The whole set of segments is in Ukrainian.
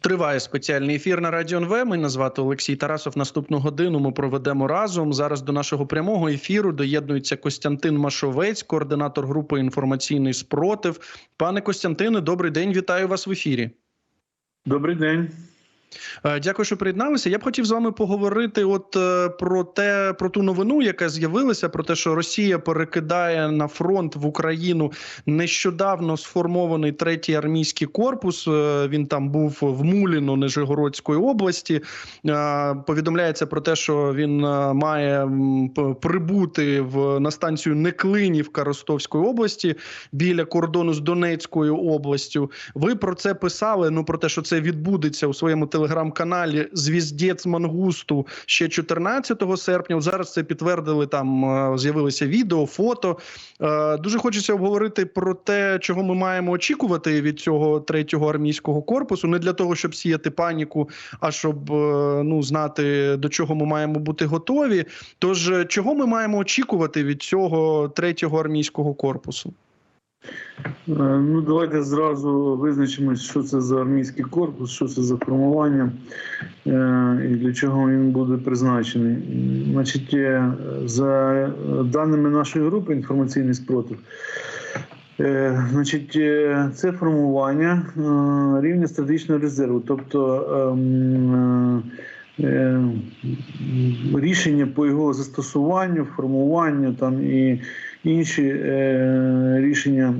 Триває спеціальний ефір на Радіо НВ. Мене звати Олексій Тарасов. Наступну годину ми проведемо разом. Зараз до нашого прямого ефіру доєднується Костянтин Машовець, координатор групи інформаційний спротив. Пане Костянтине, добрий день. Вітаю вас в ефірі. Добрий день. Е, Дякую, що приєдналися. Я б хотів з вами поговорити, от е, про те, про ту новину, яка з'явилася, про те, що Росія перекидає на фронт в Україну нещодавно сформований третій армійський корпус. Е, Він там був в Муліно Нижегородської області. Повідомляється про те, що він має прибути в на станцію Неклинівка Ростовської області біля кордону з Донецькою областю. Ви про це писали. Ну про те, що це відбудеться у своєму телеграм-каналі Звіздець Мангусту ще 14 серпня. Зараз це підтвердили. Там е, з'явилися відео, фото. Е, Дуже хочеться обговорити про те, чого ми маємо очікувати від цього третього армійського корпусу. Не для того, щоб сіяти паніку, а щоб е, ну знати до чого ми маємо бути готові. Тож чого ми маємо очікувати від цього третього армійського корпусу? Е, Ну, давайте зразу визначимось, що це за армійський корпус, що це за формування е, і для чого він буде призначений. Значить, е, за даними нашої групи інформаційний спротив, значить, це формування рівня стратегічного резерву, тобто ем, рішення по його застосуванню, формуванню там і інші е, рішення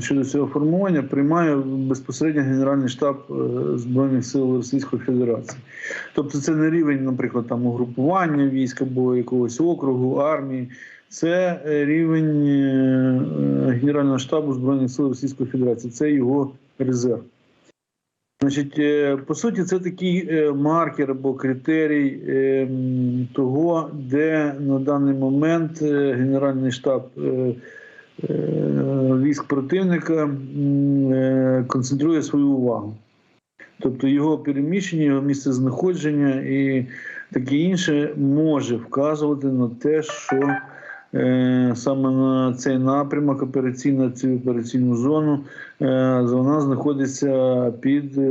щодо цього формування приймає безпосередньо Генеральний штаб е, Збройних сил Російської Федерації. Тобто це не рівень, наприклад, там угрупування військ або якогось округу, армії. Це е, рівень Генерального штабу Збройних сил Російської Федерації, це його резерв. Значить, е, по суті, це такий е, маркер або критерій е, того, де на даний момент Генеральний штаб військ противника концентрує свою увагу. Тобто його переміщення, його місце знаходження і таке інше може вказувати на те, що саме на цей напрямок операційна цю операційну зону е, вона знаходиться під е,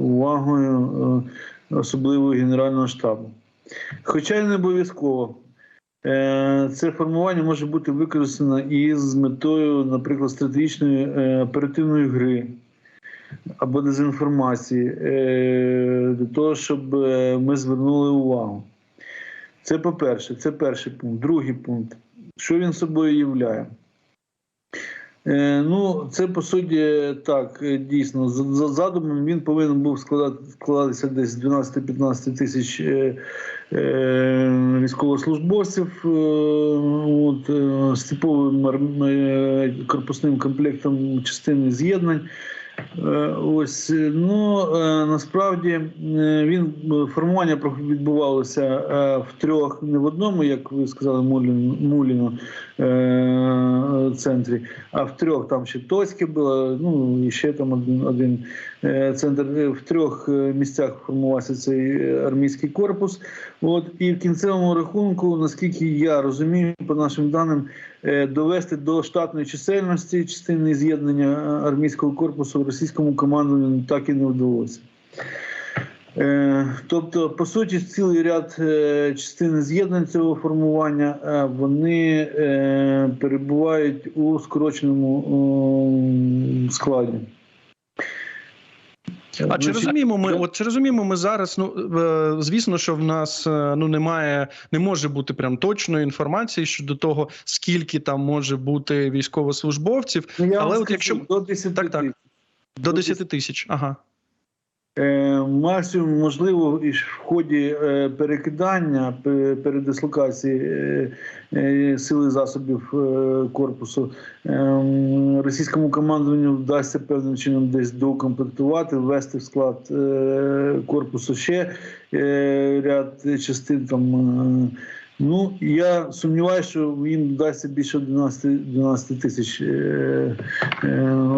увагою е, особливо Генерального штабу. Хоча й не обов'язково. Е, Це формування може бути використано і з метою, наприклад, стратегічної е, оперативної гри або дезінформації, е, для того, щоб е, ми звернули увагу. Це по-перше, це перший пункт. Другий пункт. Що він собою являє? Е, ну, це по суті так, е, дійсно. За, за задумом він повинен був складати, складатися десь 12-15 тисяч е, е, військовослужбовців е, от, е, з типовим е, корпусним комплектом частини з'єднань. Е, Ось е, ну е, насправді він формування відбувалося в трьох, не в одному, як ви сказали, Мулін, Муліно е, центрі, а в трьох там ще Тоцьке було, ну і ще там один, один е, центр. Е, В трьох місцях формувався цей армійський корпус. От і в кінцевому рахунку, наскільки я розумію, по нашим даним, довести до штатної чисельності частини з'єднання е, армійського корпусу в російському командуванню так і не вдалося. Е, Тобто, по суті, цілий ряд е, частин з'єднань цього формування е, вони перебувають у скороченому складі. А чи розуміємо ми? От чи розуміємо ми зараз? Ну звісно, що в нас ну немає, не може бути прям точної інформації щодо того, скільки там може бути військовослужбовців. Ну, я але от скажу, якщо- до 10 Так, так. До Ну, 10 тисяч. Ага. Е, Максимум можливо і в ході е, перекидання передислокації е, е, сили засобів корпусу ем, російському командуванню вдасться певним чином десь доукомплектувати, ввести в склад корпусу ще ряд частин там. Ну я сумніваюся, що їм вдасться більше 12, 12 тисяч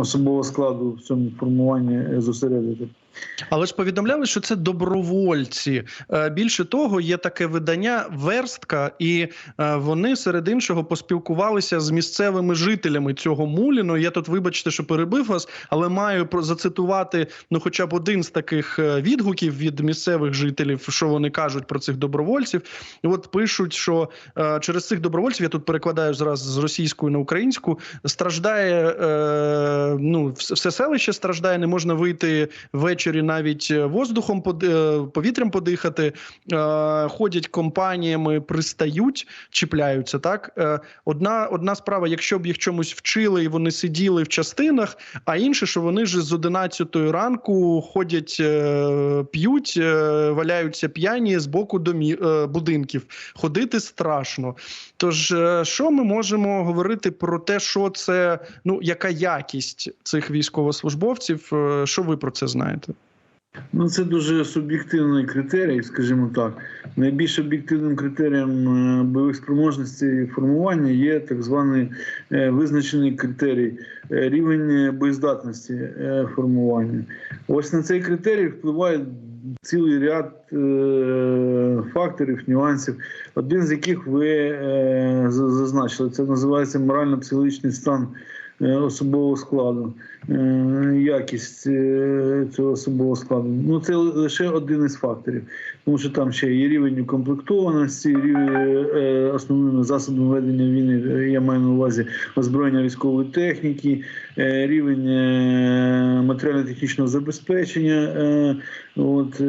особового складу в цьому формуванні зосередити. Але ж повідомляли, що це добровольці. Е, Більше того, є таке видання Верстка, і е, вони серед іншого поспілкувалися з місцевими жителями цього муліну. Я тут, вибачте, що перебив вас, але маю зацитувати ну, хоча б один з таких е, відгуків від місцевих жителів, що вони кажуть про цих добровольців. І от пишуть, що через цих добровольців я тут перекладаю зараз з російської на українську. Страждає ну, все селище страждає, не можна вийти ввечері навіть е, воздухом е, повітрям подихати. Е, ходять компаніями, пристають, чіпляються. Так одна, одна справа, якщо б їх чомусь вчили і вони сиділи в частинах, а інше, що вони ж з 11 ранку ходять, п'ють, валяються п'яні з боку домі, будинків. Ходити страшно. Тож, що ми можемо говорити про те, що це ну яка якість цих військовослужбовців? Що ви про це знаєте? Ну, це дуже суб'єктивний критерій, скажімо так. Найбільш об'єктивним критерієм е, бойових спроможностей формування є так званий е, визначений критерій е, рівень боєздатності формування. Ось на цей критерій впливає цілий ряд факторів, нюансів, один з яких ви зазначили. Це називається морально-психологічний стан е, особового складу, якість е, цього особового складу. Ну це лише один із факторів, тому що там ще є рівень укомплектованості, рівень е, основними засобами ведення війни. Я маю на увазі озброєння військової техніки, е, рівень матеріально-технічного забезпечення, от,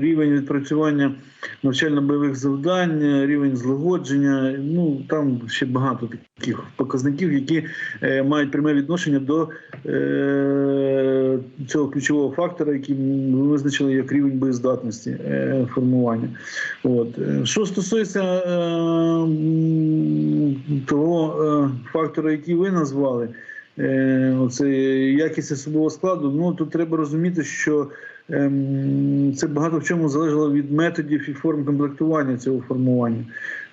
рівень відпрацювання навчально-бойових завдань, рівень злагодження. Ну там ще багато таких показників, які мають пряме відношення до е, цього ключового фактора, який ми визначили як рівень боєздатності е, формування. От. Що стосується е, того е, фактора, який ви назвали, е, оце якість особового складу, ну тут треба розуміти, що ем, це багато в чому залежало від методів і форм комплектування цього формування.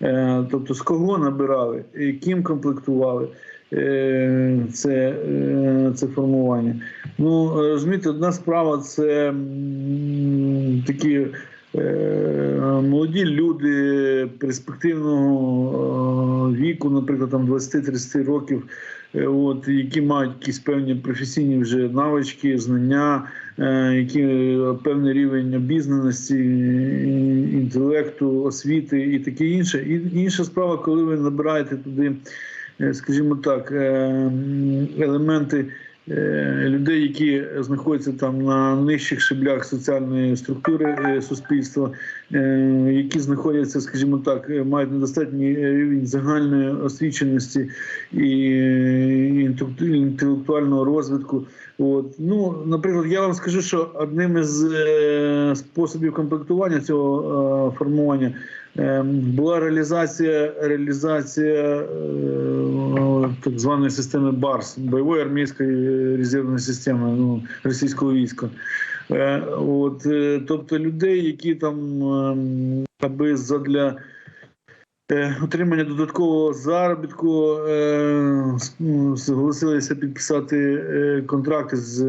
Е, Тобто з кого набирали, ким комплектували це, е, це формування. Ну, е, розумієте, одна справа це такі. е, Молоді люди перспективного е, віку, наприклад, там 20-30 років, е, от, які мають якісь певні професійні вже навички, знання, е, які е, певний рівень обізнаності, інтелекту, освіти і таке інше. І інша справа, коли ви набираєте туди, е, скажімо так, е, елементи. е, Людей, які знаходяться там на нижчих щеблях соціальної структури е, суспільства, е, які знаходяться, скажімо так, е, мають недостатній рівень загальної освіченості і е, інтелектуального розвитку. От ну, наприклад, я вам скажу, що одним із е, способів комплектування цього е, формування е, була реалізація реалізація е, так званої системи БАРС бойової армійської резервної системи ну, російського війська. Е, От, е, тобто людей, які там ем, аби задля отримання додаткового заробітку ну, зголосилися підписати контракти з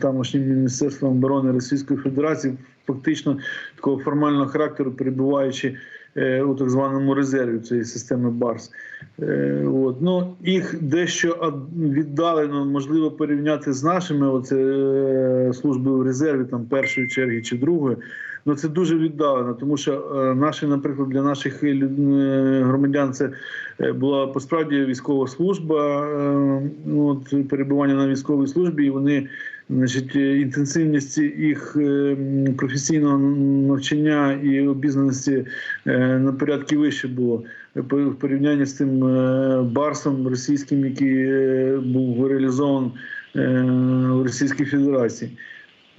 тамошнім міністерством оборони Російської Федерації, фактично такого формального характеру, перебуваючи у так званому резерві цієї системи БАРС. Е, От. Ну, їх дещо віддалено можливо порівняти з нашими оце, е, службою в резерві там, першої черги чи другої. Ну це дуже віддалено, тому що е, наші, наприклад, для наших е, е, громадян це е, була посправді військова служба, е, от, перебування на військовій службі, і вони, значить, е, інтенсивність їх е, професійного навчання і обізнаності е, на порядки вище було в порівнянні з тим барсом російським, який був реалізований в Російській Федерації.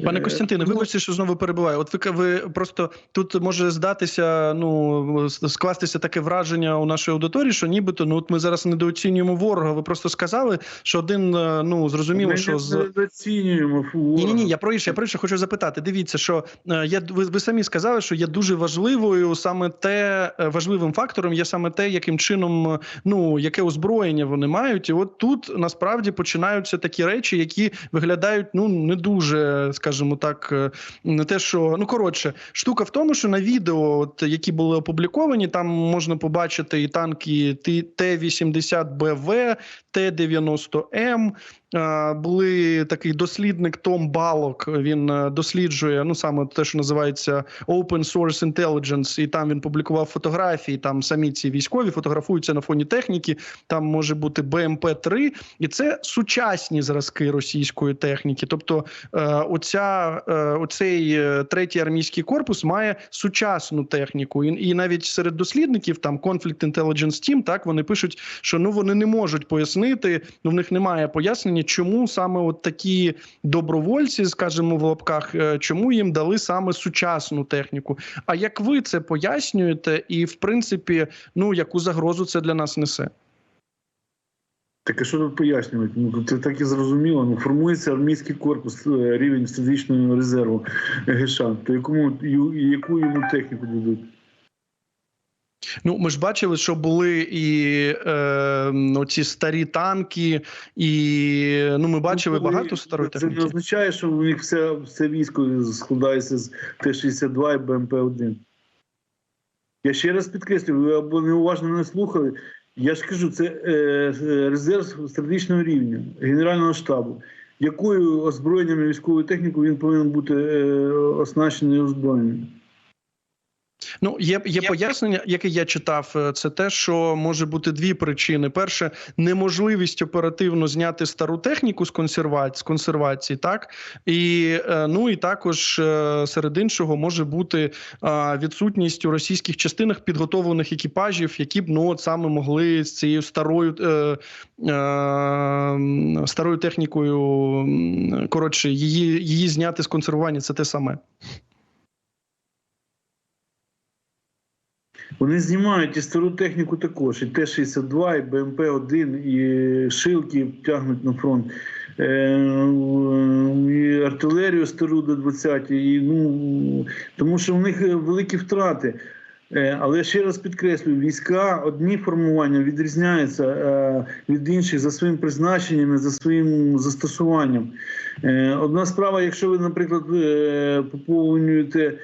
Пане Е, Костянтине, ну, вибачте, що знову перебуваю. От ви ви просто тут може здатися, ну скластися таке враження у нашій аудиторії, що нібито ну от ми зараз недооцінюємо ворога. Ви просто сказали, що один е, ну зрозуміло, ми що не з недооцінюємо ні, ні, ні, я про інше, я про інше хочу запитати. Дивіться, що е, я ви, ви самі сказали, що є дуже важливою саме те важливим фактором є саме те, яким чином ну яке озброєння вони мають. І от тут насправді починаються такі речі, які виглядають ну не дуже, скажімо так, е, не те, що ну коротше, штука в тому, що на відео, от які були опубліковані, там можна побачити і танки Т-80БВ, Т-90М. Е, Були такий дослідник Том Балок. Він е, досліджує ну саме те, що називається Open Source Intelligence, і там він публікував фотографії. Там самі ці військові фотографуються на фоні техніки. Там може бути БМП-3, і це сучасні зразки російської техніки. Тобто, е, оця оцей третій армійський корпус має сучасну техніку, і, і навіть серед дослідників там Conflict Intelligence Team, так вони пишуть, що ну вони не можуть пояснити. Ну в них немає пояснення, чому саме от такі добровольці, скажімо, в лапках, е, чому їм дали саме сучасну техніку. А як ви це пояснюєте, і в принципі, ну яку загрозу це для нас несе? Так а що тут пояснювати? Ну це так і зрозуміло. Ну формується армійський корпус, е, рівень стратегічного резерву ГШ. То якому яку йому техніку дадуть? Ну, ми ж бачили, що були і е, оці старі танки, і ну ми бачили Ну, багато старої Це не означає, що у них все, все військо складається з Т-62 і БМП-1. Я ще раз підкреслюю, ви або неуважно не слухали. Я ж кажу, це е, е, резерв стратегічного рівня Генерального штабу. Якою озброєнням і військовою технікою він повинен бути е, оснащений і? Ну, є, є пояснення, яке я читав. е, Це те, що може бути дві причини: перше, неможливість оперативно зняти стару техніку з консервації, з консервації, так і е, ну і також е, серед іншого може бути відсутність у російських частинах підготовлених екіпажів, які б ну от саме могли з цією старою е, е, старою технікою коротше її, її зняти з консервування. Це те саме. Вони знімають і стару техніку також, і Т-62, і БМП-1, і шилки тягнуть на фронт, е, і артилерію стару до 20 і, ну, тому що в них великі втрати. Е, Але ще раз підкреслюю, війська одні формування відрізняються е, від інших за своїм призначенням, і за своїм застосуванням. Е, Одна справа, якщо ви, наприклад, е, поповнюєте, е,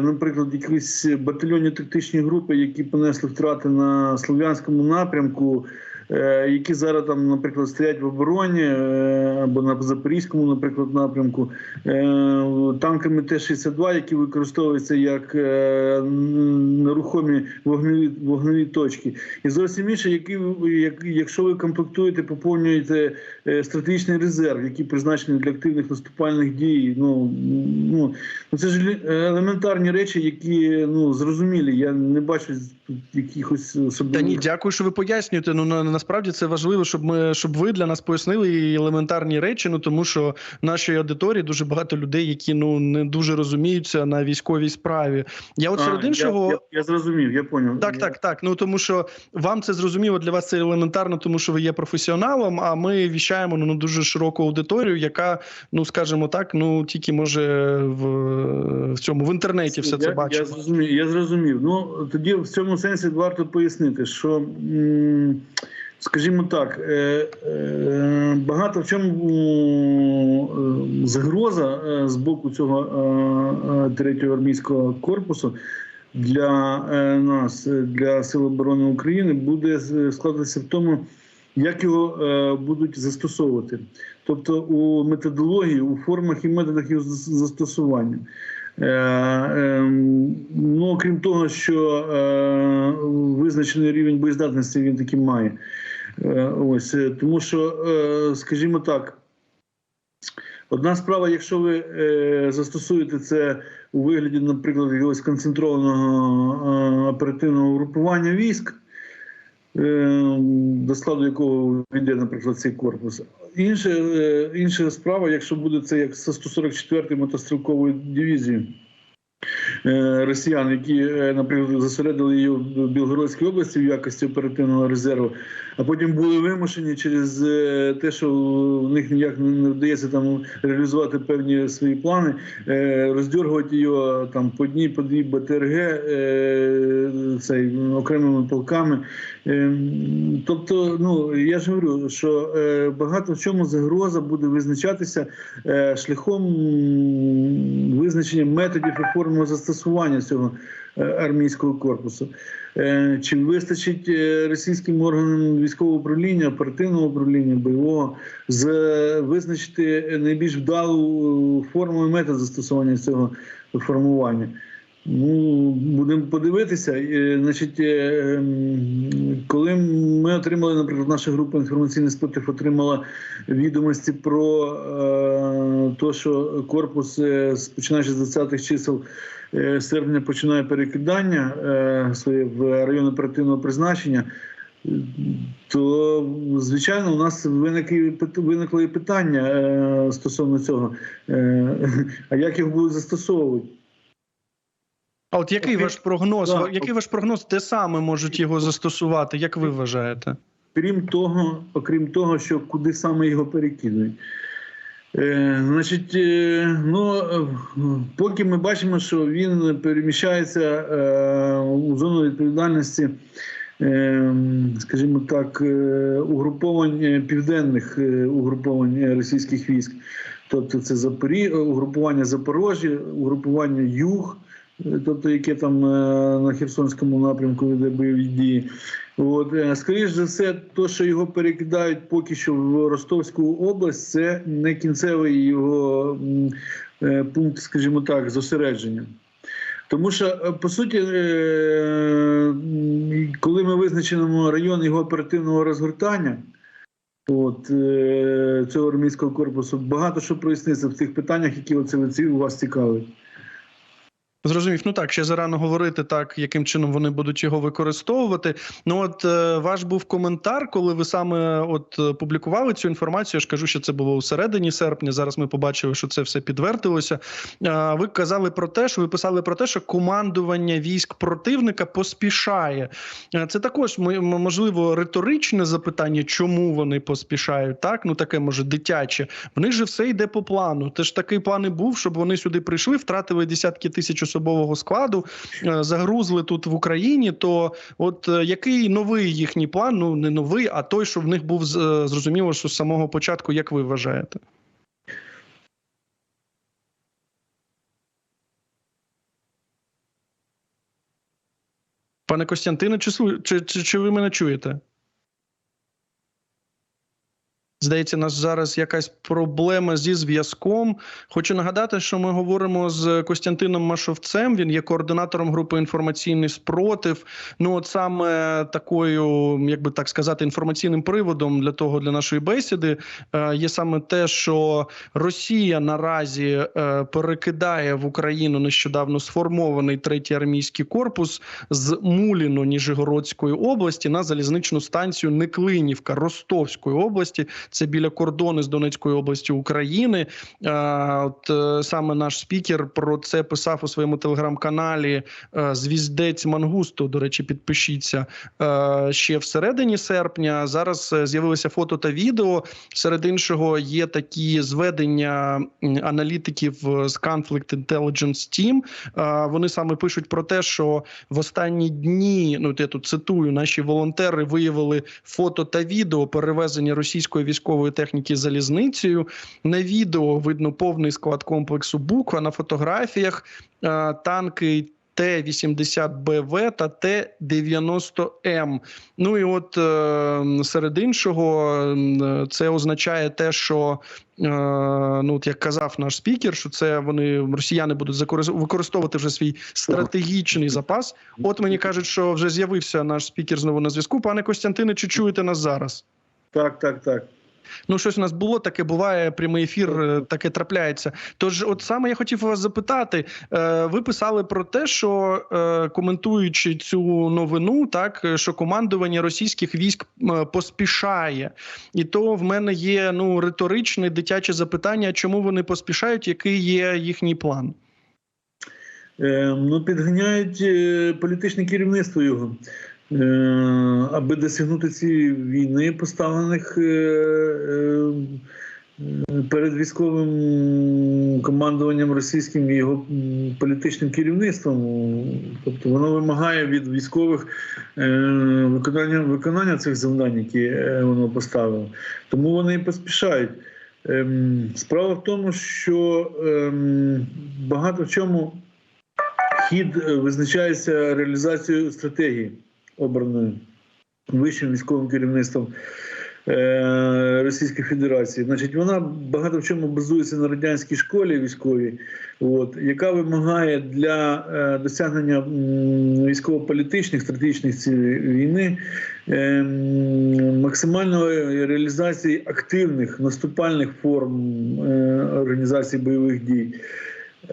наприклад, якісь батальйонні тактичні групи, які понесли втрати на слов'янському напрямку, е, які зараз там, наприклад, стоять в обороні е, або на запорізькому, наприклад, напрямку, е, танками Т-62, які використовуються як е, нерухомі вогневі вогневі точки, і зовсім інше, які якщо ви комплектуєте, поповнюєте е, стратегічний резерв, який призначений для активних наступальних дій. Ну ну ну це ж елементарні речі, які ну зрозумілі. Я не бачу якихось Та особливих. ні, дякую, що ви пояснюєте. Ну на, насправді це важливо, щоб ми щоб ви для нас пояснили елементарні речі. Ну тому що в нашій аудиторії дуже багато людей, які ну не дуже розуміються на військовій справі. Я от серед іншого. я, я зрозумів, я поняв. Так, Я- так, так. Ну тому що вам це зрозуміло для вас це елементарно, тому що ви є професіоналом. А ми віщаємо ну, на дуже широку аудиторію, яка, ну скажімо так, ну тільки може в, в цьому в інтернеті все я, це Я зрозумів, я зрозумів. Ну тоді в цьому сенсі варто пояснити, що, м, скажімо так, е, е, багато в чому е, загроза з боку цього третього армійського корпусу. Для нас, для Сил оборони України, буде складатися в тому, як його будуть застосовувати, тобто у методології, у формах і методах його застосування. Ну, окрім того, що визначений рівень боєздатності він таки має. Е, ось, е, тому що, е, скажімо так, одна справа, якщо ви застосуєте це у вигляді, наприклад, якогось концентрованого оперативного групування військ. до складу якого війде, наприклад, цей корпус. Інше, е, інша справа, якщо буде це як з 144-ї мотострілкової дивізії. Росіян, які, наприклад, зосередили її в Білгородській області в якості оперативного резерву, а потім були вимушені через е, те, що в них ніяк не вдається там реалізувати певні свої плани, е, роздергувати його там по дні, по дві БТРГ е, цей, окремими полками. Тобто, ну я ж говорю, що багато в чому загроза буде визначатися шляхом визначення методів і форми застосування цього армійського корпусу. Е, Чи вистачить е, російським органам військового управління, оперативного управління, бойового з визначити найбільш вдалу форму і метод застосування цього формування? Ну, будемо подивитися. Е, Значить, е, коли ми отримали, наприклад, наша група інформаційний спротив отримала відомості про е, те, що корпус, починаючи з 20-х чисел серпня, починає перекидання своє в район оперативного призначення. То звичайно, у нас виникло і питання стосовно цього. А як їх будуть застосовувати? А от який ваш прогноз? Да. Який ваш прогноз, де саме можуть його застосувати? Як ви вважаєте? Крім того, окрім того, що куди саме його перекидують. Е, значить, е, ну, поки ми бачимо, що він переміщається е, у зону відповідальності, е, скажімо так, е, угруповань е, південних е, угруповань російських військ. Тобто це Запорі... угрупування Запорожжя, угрупування Юг, тобто яке там е, на Херсонському напрямку веде бойові дії. От, е, скоріш за все, то, що його перекидають поки що в Ростовську область, це не кінцевий його е, пункт, скажімо так, зосередження. Тому що, по суті, коли ми визначимо район його оперативного розгортання, от, цього армійського корпусу, багато що проясниться в тих питаннях, які оце у вас цікавить. Зрозумів, ну так ще зарано говорити так, яким чином вони будуть його використовувати. Ну от е, ваш був коментар, коли ви саме от е, публікували цю інформацію. Я ж кажу, що це було у середині серпня. Зараз ми побачили, що це все підтвердилося. Е, ви казали про те, що ви писали про те, що командування військ противника поспішає. Е, Це також можливо риторичне запитання, чому вони поспішають. Так, ну таке може дитяче. В них же все йде по плану. Теж такий план і був, щоб вони сюди прийшли, втратили десятки тисяч особового складу, е, загрузли тут в Україні. То от е, який новий їхній план? Ну не новий, а той, що в них був е, зрозуміло, що з самого початку, як ви вважаєте? Пане Костянтине, чи, чи, чи, ви мене чуєте? Здається, нас зараз якась проблема зі зв'язком. Хочу нагадати, що ми говоримо з Костянтином Машовцем. Він є координатором групи інформаційний спротив. Ну, от саме такою, як би так сказати, інформаційним приводом для того для нашої бесіди е, є саме те, що Росія наразі е, перекидає в Україну нещодавно сформований третій армійський корпус з Муліно Ніжегородської області на залізничну станцію Неклинівка Ростовської області. Це біля кордону з Донецької області України. От е, саме наш спікер про це писав у своєму телеграм-каналі е, Звіздець Мангусто. До речі, підпишіться е, ще всередині серпня. Зараз з'явилися фото та відео. Серед іншого є такі зведення аналітиків з Conflict Intelligence Team. Вони саме пишуть про те, що в останні дні, ну я тут цитую, наші волонтери виявили фото та відео перевезення російської військової техніки залізницею. На відео видно повний склад комплексу Бук, а на фотографіях е, танки. Т-80БВ та Т-90М. Ну і от е, серед іншого, це означає те, що е, ну от як казав наш спікер, що це вони росіяни будуть використовувати вже свій стратегічний запас. От мені кажуть, що вже з'явився наш спікер знову на зв'язку. Пане Костянтине, чи чуєте нас зараз? Так, так, так. Ну, щось у нас було, таке буває, прямий ефір, е, таке трапляється. Тож, от саме я хотів вас запитати: е, ви писали про те, що е, коментуючи цю новину, так що командування російських військ поспішає, і то в мене є ну риторичне дитяче запитання, чому вони поспішають, який є їхній план? Ну, підганяють політичне керівництво його, аби досягнути цієї війни, поставлених е, е, перед військовим командуванням російським і його політичним керівництвом. Тобто воно вимагає від військових е, виконання, виконання цих завдань, які е, воно поставило. Тому вони і поспішають. Ем, Справа в тому, що ем, багато в чому хід е, визначається реалізацією стратегії обраної вищим військовим керівництвом е, Російської Федерації. Значить, вона багато в чому базується на радянській школі військовій, от, яка вимагає для е, досягнення військово-політичних стратегічних цілей війни е, максимальної реалізації активних наступальних форм організації бойових дій.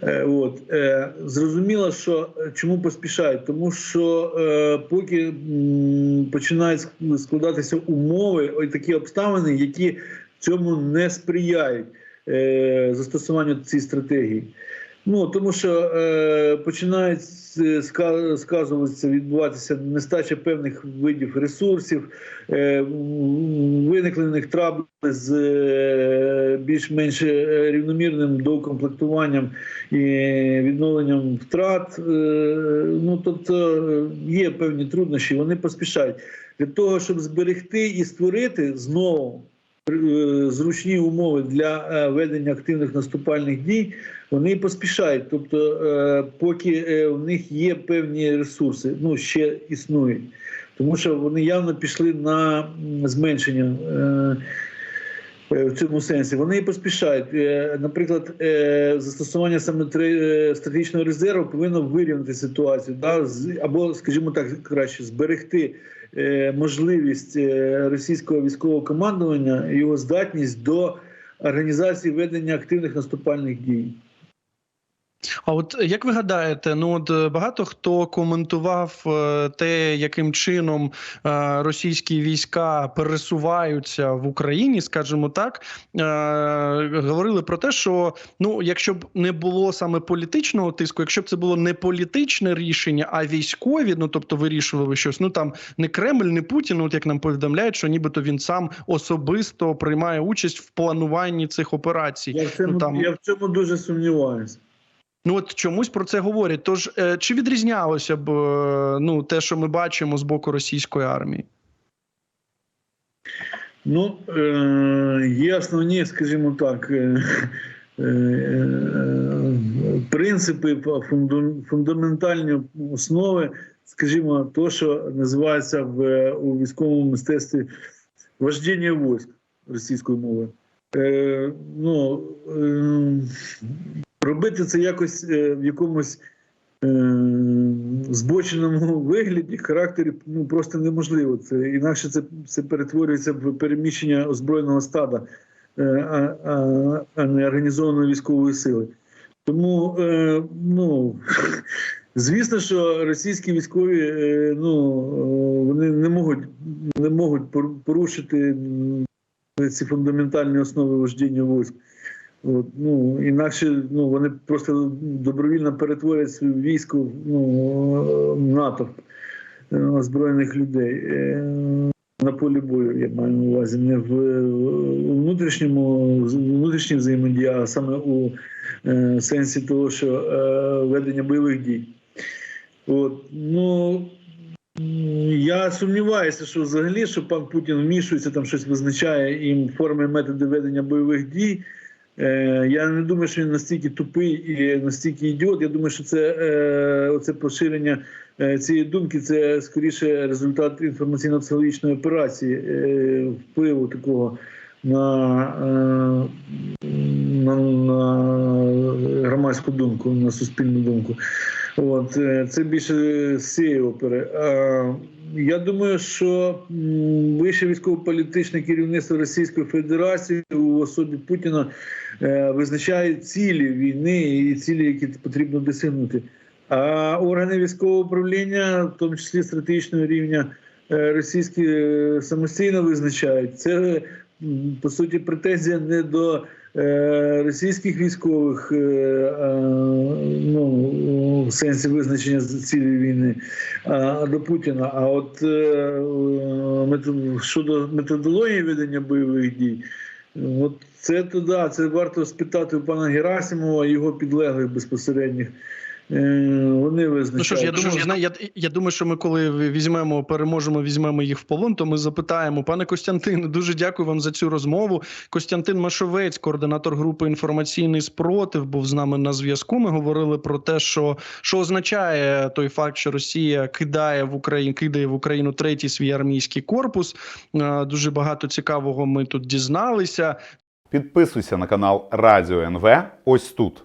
Е, От е, зрозуміло, що е, чому поспішають, тому що поки починають складатися умови, ось такі обставини, які цьому не сприяють застосуванню цієї стратегії. Ну тому що е, починають сказуватися, відбуватися нестача певних видів ресурсів, е, виникли них трабли з е, більш-менш е, рівномірним доукомплектуванням і відновленням втрат. Е, Ну тобто є певні труднощі, вони поспішають для того, щоб зберегти і створити знову зручні умови для е, ведення активних наступальних дій. Вони поспішають. Тобто, е, поки е, в них є певні ресурси, ну ще існують, тому що вони явно пішли на зменшення. Е, В цьому сенсі вони поспішають. Е, Наприклад, е, застосування саме стратегічного резерву повинно вирівняти ситуацію, да, або, скажімо так, краще зберегти можливість російського військового командування, його здатність до організації ведення активних наступальних дій. А от як ви гадаєте, ну от е, багато хто коментував е, те, яким чином е, російські війська пересуваються в Україні, скажімо так, говорили про те, що ну, якщо б не було саме політичного тиску, якщо б це було не політичне рішення, а військові, ну тобто вирішували щось, ну там не Кремль, не Путін, от як нам повідомляють, що нібито він сам особисто приймає участь в плануванні цих операцій. Я в цьому, Ну, там- я в цьому дуже сумніваюся. Ну от чомусь про це говорять. Тож е, чи відрізнялося б е, ну те, що ми бачимо з боку російської армії? Ну, е, є основні, скажімо так, принципи, фундаментальні основи, скажімо, то, що називається в, у військовому мистецтві вождіння військ російською мовою. Е, ну, е, робити це якось е, в якомусь е, збоченому вигляді, характері ну, просто неможливо. Це інакше це, це перетворюється в переміщення озброєного стада, е, а, а, не організованої військової сили. Тому е, ну, звісно, що російські військові е, ну, е, вони не можуть, не можуть порушити ці фундаментальні основи вождіння військ. От, ну, інакше ну, вони просто добровільно перетворять своє військо в, ну, в натовп е, озброєних людей е, на полі бою, я маю на увазі, не в внутрішньому внутрішній взаємодії, а саме у е, сенсі того, що е, ведення бойових дій. От, ну, я сумніваюся, що взагалі, що пан Путін вмішується, там щось визначає їм форми методи ведення бойових дій. Е, Я не думаю, що він настільки тупий і настільки ідіот. Я думаю, що це е, оце поширення е, цієї думки це скоріше результат інформаційно-психологічної операції, впливу такого на, на, на громадську думку, на суспільну думку. От, е, це більше з цієї опери. Е, Я думаю, що вище військово-політичне керівництво Російської Федерації у особі Путіна е, визначає цілі війни і цілі, які потрібно досягнути. А органи військового управління, в тому числі стратегічного рівня, російські самостійно визначають. Це по суті претензія не до російських військових, е, е, ну в сенсі визначення цілі війни, до Путіна. А от е, е, щодо методології ведення бойових дій, от це туди, це варто спитати у пана Герасимова, його підлеглих безпосередніх. Е, Вони визначають. Ну що ж, я думаю, зна- я, я думаю, що ми коли візьмемо, переможемо, візьмемо їх в полон, то ми запитаємо. Пане Костянтин, дуже дякую вам за цю розмову. Костянтин Машовець, координатор групи інформаційний спротив, був з нами на зв'язку. Ми говорили про те, що, що означає той факт, що Росія кидає в Україну, кидає в Україну третій свій армійський корпус. Е, Дуже багато цікавого ми тут дізналися. Підписуйся на канал Радіо НВ ось тут.